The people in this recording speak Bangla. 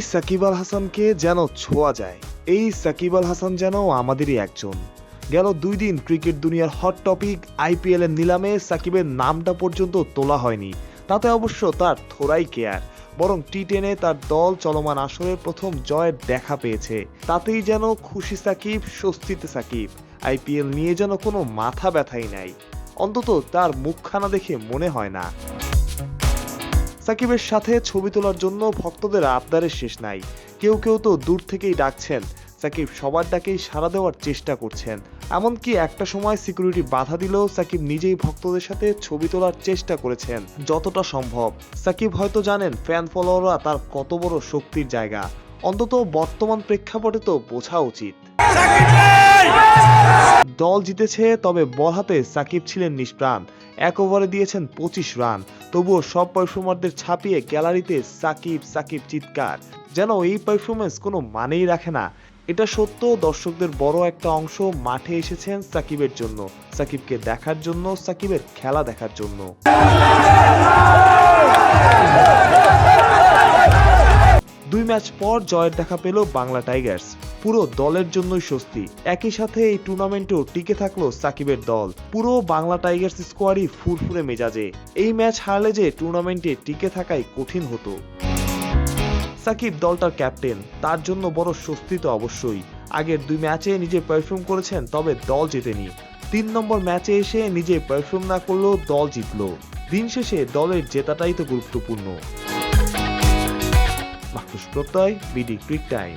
সাকিব আল হাসানকে যেন ছোঁয়া যায়, এই সাকিব আল হাসান যেন আমাদেরই একজন। গেল দুই দিন ক্রিকেট দুনিয়ার হট টপিক আইপিএল এর নিলামে সাকিবের নামটা পর্যন্ত তোলা হয়নি। তাতে অবশ্য তার থোড়াই কেয়ার, বরং টি টেনে তার দল চলমান আসরে প্রথম জয়ের দেখা পেয়েছে। তাতেই যেন খুশি সাকিব, স্বস্তিতে সাকিব। আইপিএল নিয়ে যেন কোনো মাথা ব্যথাই নাই। অন্তত তার মুখখানা দেখে মনে হয় না। সাকিবের সাথে ছবি তোলার জন্য ভক্তদের আবদারের শেষ নাই। কেউ কেউ তো দূর থেকেই ডাকছেন। সাকিব সবার ডাকেই সাড়া দেওয়ার চেষ্টা করছেন। এমনকি একটা সময় সিকিউরিটি বাধা দিলেও সাকিব নিজেই ভক্তদের সাথে ছবি তোলার চেষ্টা করেছেন, যতটা সম্ভব। সাকিব হয়তো জানেন, ফ্যান ফলোয়াররা তার কত বড় শক্তির জায়গা। অন্তত বর্তমান প্রেক্ষাপটে তো বোঝা উচিত। দল জিতেছে, তবে বল হাতে সাকিব ছিলেন নিষ্প্রাণ। এক ওভারে দিয়েছেন পঁচিশ রান। তবুও সব পারফর্মারদের ছাপিয়ে গ্যালারিতে সাকিব সাকিব চিৎকার। যেন এই পারফরমেন্স কোনো মানেই রাখে না। এটা সত্য, দর্শকদের বড় একটা অংশ মাঠে এসেছেন সাকিবের জন্য। সাকিবকে দেখার জন্য, সাকিবের খেলা দেখার জন্য। দুই ম্যাচ পর জয়ের দেখা পেল বাংলা টাইগার্স। পুরো দলের জন্যই স্বস্তি। একই সাথে এই টুর্নামেন্টেও টিকে থাকল সাকিবের দল। পুরো বাংলা টাইগার্স স্কোয়াডই ফুরফুরে মেজাজে। এই ম্যাচ হারলে যে টুর্নামেন্টে টিকে থাকাই কঠিন হতো। সাকিব দলটার ক্যাপ্টেন, তার জন্য বড় স্বস্তি তো অবশ্যই। আগের দুই ম্যাচে নিজে পারফর্ম করেছেন, তবে দল জেতেনি। তিন নম্বর ম্যাচে এসে নিজে পারফর্ম না করলেও দল জিতল। দিন শেষে দলের জেতাটাই তো গুরুত্বপূর্ণ। প্রত্যয়, বিডি ক্রিক টাইম।